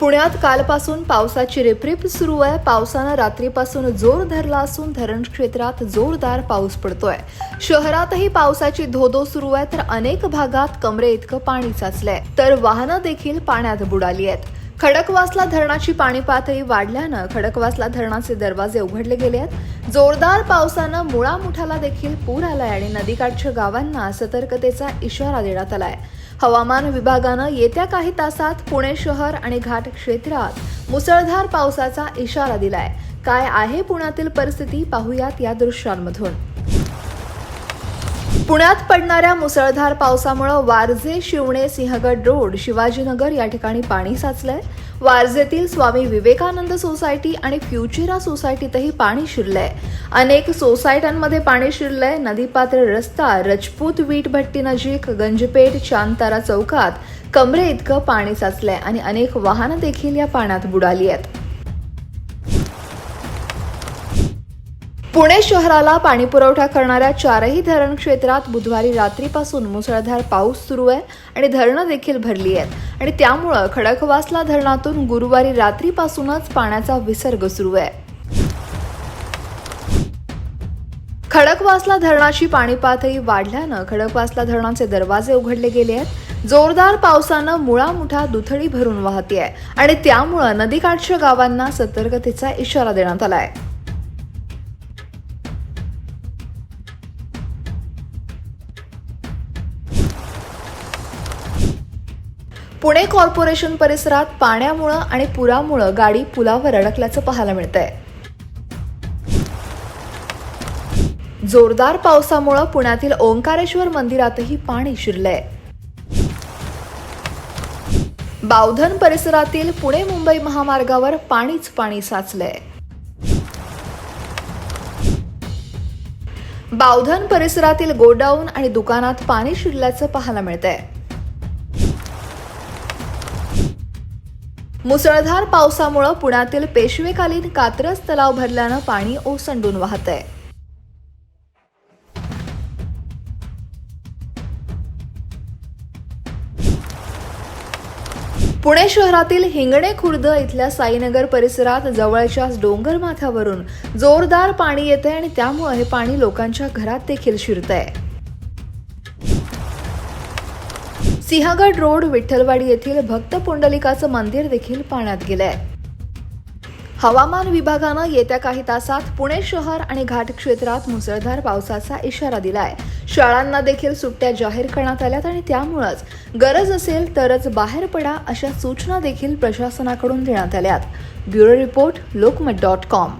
पुण्यात कालपासून पावसाची रिपरिप सुरू आहे. पावसानं रात्रीपासून जोर धरला असून धरण क्षेत्रात जोरदार पाऊस पडतोय. शहरातही पावसाची धोधो सुरू आहे तर अनेक भागात कमरे इतकं पाणी साचलंय. तर वाहनं देखील पाण्यात बुडाली आहेत. खडकवासला धरणाची पाणी पातळी वाढल्यानं खडकवासला धरणाचे दरवाजे उघडले गेले आहेत. जोरदार पावसानं मुळा मुठाला देखील पूर आलाय आणि नदीकाठच्या गावांना सतर्कतेचा इशारा देण्यात आलाय. हवामान विभागानं येत्या काही तासात पुणे शहर आणि घाट क्षेत्रात मुसळधार पावसाचा इशारा दिलाय. काय आहे पुण्यातील परिस्थिती पाहुयात या दृश्यांमधून. पुण्यात पडणाऱ्या मुसळधार पावसामुळे वारजे शिवणे सिंहगड रोड शिवाजीनगर या ठिकाणी पाणी साचलंय. वारजेतील स्वामी विवेकानंद सोसायटी आणि फ्युचेरा सोसायटीतही पाणी शिरलंय. अनेक सोसायट्यांमध्ये पाणी शिरलंय. नदीपात्र रस्ता रजपूत वीट भट्टी नजीक गंजपेठ चांदतारा चौकात कमरे इतकं पाणी साचलंय आणि अनेक वाहनं देखील या पाण्यात बुडाली आहेत. पुणे शहराला पाणीपुरवठा करणाऱ्या चारही धरण क्षेत्रात बुधवारी रात्रीपासून मुसळधार पाऊस सुरू आहे आणि धरणं देखील भरली आहेत. आणि त्यामुळं खडकवासला धरणातून गुरुवारी रात्रीपासूनच पाण्याचा विसर्ग सुरू आहे. खडकवासला धरणाची पाणी पातळी वाढल्यानं खडकवासला धरणाचे दरवाजे उघडले गेले आहेत. जोरदार पावसानं मुळा मुठा दुथडी भरून आहे आणि त्यामुळं नदीकाठच्या गावांना सतर्कतेचा इशारा देण्यात आला आहे पुणे कॉर्पोरेशन परिसरात पाण्यामुळं आणि पुरामुळं गाडी पुलावर अडकल्याचं पाहायला मिळतंय. जोरदार पावसामुळं पुण्यातील ओंकारेश्वर मंदिरातही पाणी शिरलंय. बावधन परिसरातील पुणे मुंबई महामार्गावर पाणीच पाणी साचलंय. बावधन परिसरातील गोडाऊन आणि दुकानात पाणी शिरल्याचं पाहायला मिळतंय. मुसळधार पावसामुळं पुण्यातील पेशवेकालीन कात्रज तलाव भरल्यानं पाणी ओसंडून वाहत आहे पुणे शहरातील हिंगणे खुर्द इथल्या साईनगर परिसरात जवळच्याच डोंगर माथ्यावरून जोरदार पाणी येते आणि त्यामुळे हे पाणी लोकांच्या घरात देखील शिरतंय. सिंहगड रोड विठ्ठलवाडी येथील भक्त पुंडलिकाचं मंदिर देखील पाण्यात गेलंय. हवामान विभागानं येत्या काही तासात पुणे शहर आणि घाट क्षेत्रात मुसळधार पावसाचा इशारा दिलाय. शाळांना देखील सुट्ट्या जाहीर करण्यात आल्यात आणि त्यामुळंच गरज असेल तरच बाहेर पडा अशा सूचना देखील प्रशासनाकडून देण्यात आल्यात. Bureau report Lokmat dot com.